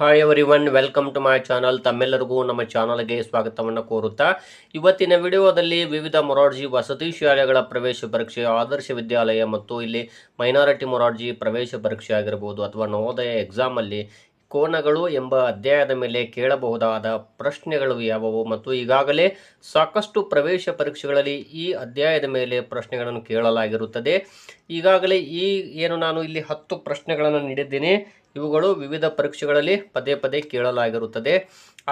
Hi everyone welcome to my channel ತಮ್ಮೆಲ್ಲರಿಗೂ ನಮ್ಮ ಚಾನಲ್ಗೆ ಸ್ವಾಗತವನ್ನು ಕೋರುತ್ತಾ, ಇವತ್ತಿನ ವಿಡಿಯೋದಲ್ಲಿ ವಿವಿಧ ಮೊರಾರ್ಜಿ ವಸತಿ ಶಾಲೆಗಳ ಪ್ರವೇಶ ಪರೀಕ್ಷೆ, ಆದರ್ಶ ವಿದ್ಯಾಲಯ ಮತ್ತು ಇಲ್ಲಿ ಮೈನಾರಿಟಿ ಮೊರಾರ್ಜಿ ಪ್ರವೇಶ ಪರೀಕ್ಷೆ ಆಗಿರ್ಬೋದು ಅಥವಾ ನವೋದಯ ಎಕ್ಸಾಮಲ್ಲಿ ಕೋನಗಳು ಎಂಬ ಅಧ್ಯಾಯದ ಮೇಲೆ ಕೇಳಬಹುದಾದ ಪ್ರಶ್ನೆಗಳು ಯಾವುವು ಮತ್ತು ಈಗಾಗಲೇ ಸಾಕಷ್ಟು ಪ್ರವೇಶ ಪರೀಕ್ಷೆಗಳಲ್ಲಿ ಈ ಅಧ್ಯಾಯದ ಮೇಲೆ ಪ್ರಶ್ನೆಗಳನ್ನು ಕೇಳಲಾಗಿರುತ್ತದೆ. ಈಗಾಗಲೇ ಈ ಏನು ನಾನು ಇಲ್ಲಿ ಹತ್ತು ಪ್ರಶ್ನೆಗಳನ್ನು ನೀಡಿದ್ದೇನೆ. ಇವುಗಳು ವಿವಿಧ ಪರೀಕ್ಷೆಗಳಲ್ಲಿ ಪದೇ ಪದೇ ಕೇಳಲಾಗಿರುತ್ತದೆ.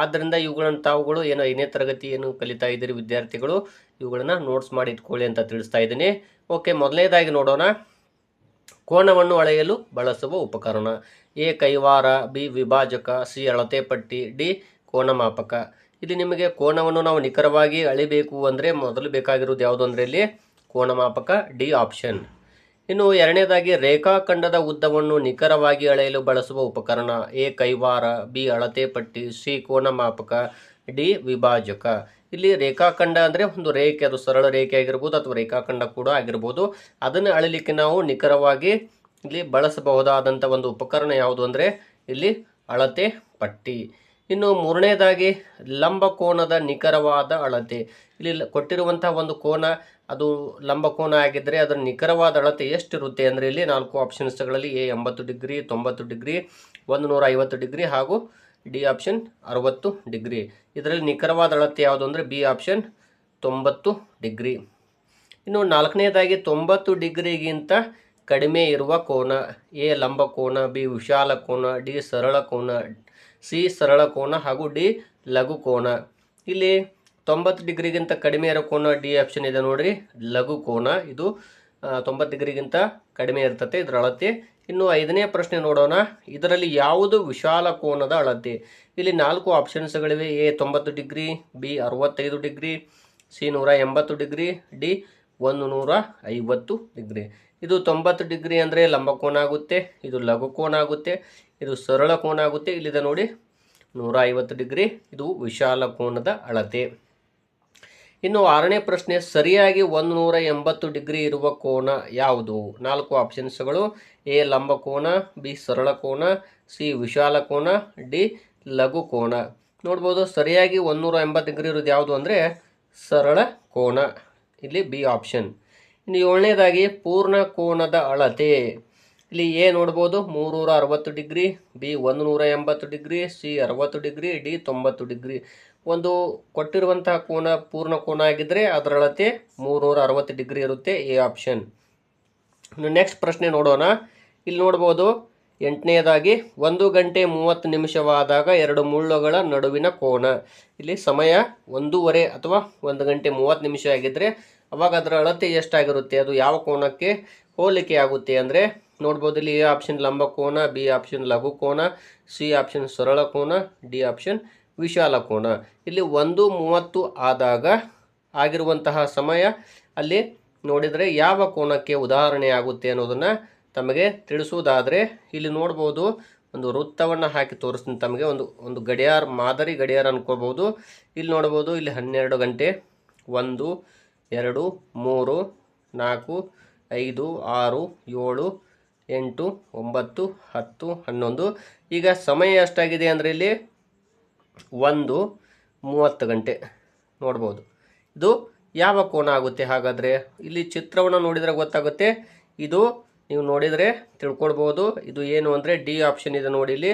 ಆದ್ದರಿಂದ ಇವುಗಳನ್ನು ತಾವುಗಳು ಏನು ಐದನೇ ತರಗತಿ ಏನು ಕಲಿತಾ ಇದ್ದೀರಿ ವಿದ್ಯಾರ್ಥಿಗಳು, ಇವುಗಳನ್ನು ನೋಟ್ಸ್ ಮಾಡಿ ಇಟ್ಕೊಳ್ಳಿ ಅಂತ ತಿಳಿಸ್ತಾ ಇದ್ದೀನಿ. ಓಕೆ ಮೊದಲನೇದಾಗಿ ನೋಡೋಣ. ಕೋಣವನ್ನು ಅಳೆಯಲು ಬಳಸುವ ಉಪಕರಣ. ಎ, ಕೈವಾರ, ಬಿ, ವಿಭಾಜಕ, ಸಿ, ಅಳತೆ ಪಟ್ಟಿ, ಡಿ, ಕೋನಮಾಪಕ. ಇಲ್ಲಿ ನಿಮಗೆ ಕೋಣವನ್ನು ನಾವು ನಿಖರವಾಗಿ ಅಳಿಬೇಕು ಅಂದರೆ ಮೊದಲು ಬೇಕಾಗಿರೋದು ಯಾವುದು ಅಂದರೆ ಇಲ್ಲಿ? ಕೋನಮಾಪಕ, ಡಿ ಆಪ್ಷನ್ ಇನ್ನು ಎರಡನೇದಾಗಿ ರೇಖಾಖಂಡದ ಉದ್ದವನ್ನು ನಿಖರವಾಗಿ ಅಳೆಯಲು ಬಳಸುವ ಉಪಕರಣ ಎ ಕೈವಾರ, ಬಿ ಅಳತೆ ಪಟ್ಟಿ, ಸಿ ಕೋನಮಾಪಕ, ಡಿ ವಿಭಾಜಕ. ಇಲ್ಲಿ ರೇಖಾಖಂಡ ಅಂದರೆ ಒಂದು ರೇಖೆ, ಅದು ಸರಳ ರೇಖೆ ಆಗಿರ್ಬೋದು ಅಥವಾ ರೇಖಾಖಂಡ ಕೂಡ ಆಗಿರ್ಬೋದು. ಅದನ್ನು ಅಳಲಿಕ್ಕೆ ನಾವು ನಿಖರವಾಗಿ ಇಲ್ಲಿ ಬಳಸಬಹುದಾದಂಥ ಒಂದು ಉಪಕರಣ ಯಾವುದು ಅಂದರೆ ಇಲ್ಲಿ ಅಳತೆ ಪಟ್ಟಿ. ಇನ್ನು ಮೂರನೇದಾಗಿ ಲಂಬ ಕೋನದ ನಿಖರವಾದ ಅಳತೆ. ಇಲ್ಲಿ ಕೊಟ್ಟಿರುವಂತಹ ಒಂದು ಕೋನ, ಅದು ಲಂಬ ಕೋನ ಆಗಿದ್ದರೆ ಅದರ ನಿಖರವಾದ ಅಳತೆ ಎಷ್ಟಿರುತ್ತೆ ಅಂದರೆ ಇಲ್ಲಿ ನಾಲ್ಕು ಆಪ್ಷನ್ಸ್ಗಳಲ್ಲಿ ಎ ಎಂಬತ್ತು ಡಿಗ್ರಿ, ತೊಂಬತ್ತು ಡಿಗ್ರಿ ಒಂದು ನೂರ ಐವತ್ತು ಡಿಗ್ರಿ ಹಾಗೂ ಡಿ ಆಪ್ಷನ್ ಅರವತ್ತು ಡಿಗ್ರಿ. ಇದರಲ್ಲಿ ನಿಖರವಾದ ಅಳತೆ ಯಾವುದು ಅಂದರೆ ಬಿ ಆಪ್ಷನ್ ತೊಂಬತ್ತು ಡಿಗ್ರಿ. ಇನ್ನು ನಾಲ್ಕನೇದಾಗಿ ತೊಂಬತ್ತು ಡಿಗ್ರಿಗಿಂತ ಕಡಿಮೆ ಇರುವ ಕೋನ, ಎ ಲಂಬ ಕೋನ, ಬಿ ವಿಶಾಲ ಕೋನ, ಡಿ ಸರಳ ಕೋನ ಸಿ ಸರಳ ಕೋನ ಹಾಗೂ ಡಿ ಲಘು ಕೋನ. ಇಲ್ಲಿ ತೊಂಬತ್ತು ಡಿಗ್ರಿಗಿಂತ ಕಡಿಮೆ ಇರೋ ಕೋನ ಡಿ ಆಪ್ಷನ್ ಇದೆ ನೋಡ್ರಿ. ಲಘು ಕೋನ, ಇದು ತೊಂಬತ್ತು ಡಿಗ್ರಿಗಿಂತ ಕಡಿಮೆ ಇರ್ತತೆ ಇದರ ಅಳತೆ. ಇನ್ನು ಐದನೇ ಪ್ರಶ್ನೆ ನೋಡೋಣ. ಇದರಲ್ಲಿ ಯಾವುದು ವಿಶಾಲ ಕೋನದ ಅಳತೆ? ಇಲ್ಲಿ ನಾಲ್ಕು ಆಪ್ಷನ್ಸ್ಗಳಿವೆ ಎ ತೊಂಬತ್ತು ಡಿಗ್ರಿ, ಬಿ ಅರವತ್ತೈದು ಡಿಗ್ರಿ, ಸಿ ನೂರ ಎಂಬತ್ತು ಡಿಗ್ರಿ, ಡಿ ಒಂದು ನೂರ ಐವತ್ತು ಡಿಗ್ರಿ. ಇದು ತೊಂಬತ್ತು ಡಿಗ್ರಿ ಅಂದರೆ ಲಂಬ ಕೋನ ಆಗುತ್ತೆ, ಇದು ಲಘು ಕೋನ ಆಗುತ್ತೆ, ಇದು ಸರಳ ಕೋನ ಆಗುತ್ತೆ. ಇಲ್ಲಿದೆ ನೋಡಿ ನೂರ ಐವತ್ತು ಡಿಗ್ರಿ, ಇದು ವಿಶಾಲ ಕೋನದ ಅಳತೆ. ಇನ್ನು ಆರನೇ ಪ್ರಶ್ನೆ, ಸರಿಯಾಗಿ ಒಂದು ನೂರ ಎಂಬತ್ತು ಡಿಗ್ರಿ ಇರುವ ಕೋನ ಯಾವುದು? ನಾಲ್ಕು ಆಪ್ಷನ್ಸ್ಗಳು, ಎ ಲಂಬ ಕೋನ, ಬಿ ಸರಳ ಕೋನ, ಸಿ ವಿಶಾಲ ಕೋನ, ಡಿ ಲಘು ಕೋನ. ನೋಡ್ಬೋದು, ಸರಿಯಾಗಿ ಒಂದೂರ ಎಂಬತ್ತು ಡಿಗ್ರಿ ಇರೋದು ಯಾವುದು ಅಂದರೆ ಸರಳ ಕೋನ. ಇಲ್ಲಿ ಬಿ ಆಪ್ಷನ್. ಇನ್ನು ಏಳನೇದಾಗಿ ಪೂರ್ಣ ಕೋನದ ಅಳತೆ. ಇಲ್ಲಿ ಎ ನೋಡ್ಬೋದು ಮೂರೂರ ಅರವತ್ತು ಡಿಗ್ರಿ, ಬಿ ಒಂದು ನೂರ ಎಂಬತ್ತು ಡಿಗ್ರಿ, ಸಿ ಅರವತ್ತು ಡಿಗ್ರಿ, ಡಿ ತೊಂಬತ್ತು ಡಿಗ್ರಿ. ಒಂದು ಕೊಟ್ಟಿರುವಂತಹ ಕೋನ ಪೂರ್ಣ ಕೋನ ಆಗಿದ್ದರೆ ಅದರ ಅಳತೆ ಮೂರ್ನೂರ ಅರವತ್ತು ಡಿಗ್ರಿ ಇರುತ್ತೆ ಎ ಆಪ್ಷನ್. ಇನ್ನು ನೆಕ್ಸ್ಟ್ ಪ್ರಶ್ನೆ ನೋಡೋಣ. ಇಲ್ಲಿ ನೋಡ್ಬೋದು, ಎಂಟನೇದಾಗಿ ಒಂದು ಗಂಟೆ ಮೂವತ್ತು ನಿಮಿಷವಾದಾಗ ಎರಡು ಮುಳ್ಳುಗಳ ನಡುವಿನ ಕೋನ. ಇಲ್ಲಿ ಸಮಯ ಒಂದೂವರೆ ಅಥವಾ ಒಂದು ಗಂಟೆ ಮೂವತ್ತು ನಿಮಿಷ ಆಗಿದ್ದರೆ ಅವಾಗ ಅದರ ಅಳತೆ ಎಷ್ಟಾಗಿರುತ್ತೆ? ಅದು ಯಾವ ಕೋನಕ್ಕೆ ಹೋಲಿಕೆ ಆಗುತ್ತೆ ಅಂದರೆ ನೋಡ್ಬೋದು ಇಲ್ಲಿ ಎ ಆಪ್ಷನ್ ಲಂಬ ಕೋನ, ಬಿ ಆಪ್ಷನ್ ಲಘು ಕೋನ, ಸಿ ಆಪ್ಷನ್ ಸರಳ ಕೋನ, ಡಿ ಆಪ್ಷನ್ ವಿಶಾಲ ಕೋನ. ಇಲ್ಲಿ ಒಂದು, ಮೂವತ್ತು ಆದಾಗ ಆಗಿರುವಂತಹ ಸಮಯ ಅಲ್ಲಿ ನೋಡಿದರೆ ಯಾವ ಕೋನಕ್ಕೆ ಉದಾಹರಣೆ ಆಗುತ್ತೆ ಅನ್ನೋದನ್ನು ತಮಗೆ ತಿಳಿಸುವುದಾದರೆ ಇಲ್ಲಿ ನೋಡ್ಬೋದು ಒಂದು ವೃತ್ತವನ್ನು ಹಾಕಿ ತೋರಿಸ್ತೀನಿ ತಮಗೆ. ಒಂದು ಒಂದು ಗಡಿಯಾರ, ಮಾದರಿ ಗಡಿಯಾರ ಅಂದ್ಕೋಬೋದು ಇಲ್ಲಿ ನೋಡ್ಬೋದು, ಇಲ್ಲಿ ಹನ್ನೆರಡು ಗಂಟೆ, ಒಂದು ಎರಡು, ಮೂರು, ನಾಲ್ಕು, ಐದು, ಆರು, ಏಳು, ಎಂಟು, ಒಂಬತ್ತು, ಹತ್ತು, ಹನ್ನೊಂದು. ಈಗ ಸಮಯ ಎಷ್ಟಾಗಿದೆ ಅಂದರೆ ಇಲ್ಲಿ ಒಂದು, ಮೂವತ್ತು ಗಂಟೆ. ನೋಡ್ಬೋದು. ಇದು ಯಾವ ಕೋನ ಆಗುತ್ತೆ ಹಾಗಾದರೆ? ಇಲ್ಲಿ ಚಿತ್ರವನ್ನು ನೋಡಿದರೆ ಗೊತ್ತಾಗುತ್ತೆ. ಇದು ನೀವು ನೋಡಿದರೆ ತಿಳ್ಕೊಳ್ಬೋದು. ಇದು ಏನು ಅಂದರೆ ಡಿ ಆಪ್ಷನ್ ಇದೆ ನೋಡಿ ಇಲ್ಲಿ.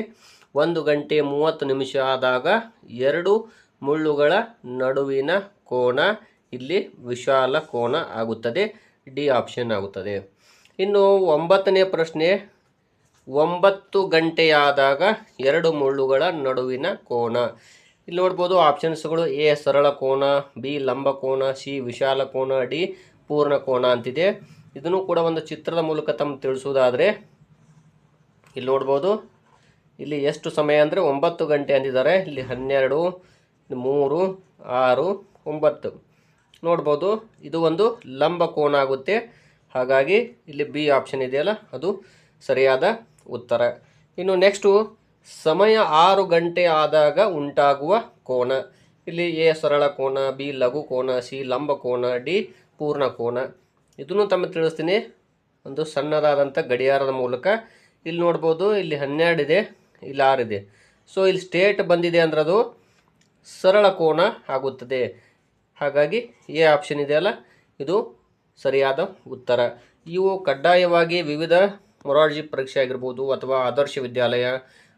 ಒಂದು ಗಂಟೆ ಮೂವತ್ತು ನಿಮಿಷ ಆದಾಗ ಎರಡು ಮುಳ್ಳುಗಳ ನಡುವಿನ ಕೋನ ಇಲ್ಲಿ ವಿಶಾಲ ಕೋನ ಆಗುತ್ತದೆ, ಡಿ ಆಪ್ಷನ್ ಆಗುತ್ತದೆ. ಇನ್ನು ಒಂಬತ್ತನೇ ಪ್ರಶ್ನೆ, ಒಂಬತ್ತು ಗಂಟೆಯಾದಾಗ ಎರಡು ಮುಳ್ಳುಗಳ ನಡುವಿನ ಕೋನ. ಇಲ್ಲಿ ನೋಡ್ಬೋದು ಆಪ್ಷನ್ಸ್ಗಳು ಎ ಸರಳ ಕೋನ, ಬಿ ಲಂಬ ಕೋನ, ಸಿ ವಿಶಾಲ ಕೋನ, ಡಿ ಪೂರ್ಣ ಕೋನ ಅಂತಿದೆ. ಇದನ್ನು ಕೂಡ ಒಂದು ಚಿತ್ರದ ಮೂಲಕ ತಮ್ಮ ತಿಳಿಸುವುದಾದರೆ, ಇಲ್ಲಿ ನೋಡ್ಬೋದು, ಇಲ್ಲಿ ಎಷ್ಟು ಸಮಯ ಅಂದರೆ ಒಂಬತ್ತು ಗಂಟೆ ಅಂದಿದ್ದಾರೆ ಇಲ್ಲಿ ಹನ್ನೆರಡು, ಮೂರು, ಆರು, ಒಂಬತ್ತು. ನೋಡ್ಬೋದು. ಇದು ಒಂದು ಲಂಬ ಕೋನ ಆಗುತ್ತೆ. ಹಾಗಾಗಿ ಇಲ್ಲಿ ಬಿ ಆಪ್ಷನ್ ಇದೆಯಲ್ಲ, ಅದು ಸರಿಯಾದ ಉತ್ತರ. ಇನ್ನು ನೆಕ್ಸ್ಟು, ಸಮಯ ಆರು ಗಂಟೆ ಆದಾಗ ಉಂಟಾಗುವ ಕೋನ. ಇಲ್ಲಿ ಎ ಸರಳ ಕೋನ, ಬಿ ಲಘು ಕೋನ, ಸಿ ಲಂಬ ಕೋನ, ಡಿ ಪೂರ್ಣ ಕೋನ. ಇದನ್ನು ತಮ್ಮ ತಿಳಿಸ್ತೀನಿ. ಒಂದು ಸಣ್ಣದಾದಂಥ ಗಡಿಯಾರದ ಮೂಲಕ. ಇಲ್ಲಿ ನೋಡ್ಬೋದು, ಇಲ್ಲಿ ಹನ್ನೆರಡು ಇದೆ, ಇಲ್ಲಿ ಆರು ಇದೆ. ಸೊ ಇಲ್ಲಿ ಸ್ಟೇಟ್ ಬಂದಿದೆ ಅಂದ್ರೆ ಅದು ಸರಳ ಕೋನ ಆಗುತ್ತದೆ. ಹಾಗಾಗಿ ಎ ಆಪ್ಷನ್ ಇದೆಯಲ್ಲ ಇದು ಸರಿಯಾದ ಉತ್ತರ. ಇವು ಕಡ್ಡಾಯವಾಗಿ ವಿವಿಧ ಮೊರಾರ್ಜಿ ಪರೀಕ್ಷೆ ಆಗಿರ್ಬೋದು ಅಥವಾ ಆದರ್ಶ ವಿದ್ಯಾಲಯ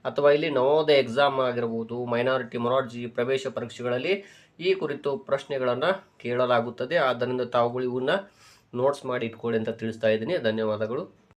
ಅಥವಾ ಇಲ್ಲಿ ನವೋದಯ ಎಕ್ಸಾಮ್ ಆಗಿರ್ಬೋದು ಮೈನಾರಿಟಿ ಮೊರಾರ್ಜಿ ಪ್ರವೇಶ ಪರೀಕ್ಷೆಗಳಲ್ಲಿ ಈ ಕುರಿತು ಪ್ರಶ್ನೆಗಳನ್ನು ಕೇಳಲಾಗುತ್ತದೆ. ಆದ್ದರಿಂದ ತಾವುಗಳು ಇವನ್ನ ನೋಟ್ಸ್ ಮಾಡಿ ಇಟ್ಕೊಳ್ಳಿ ಅಂತ ತಿಳಿಸ್ತಾ ಇದ್ದೀನಿ. ಧನ್ಯವಾದಗಳು.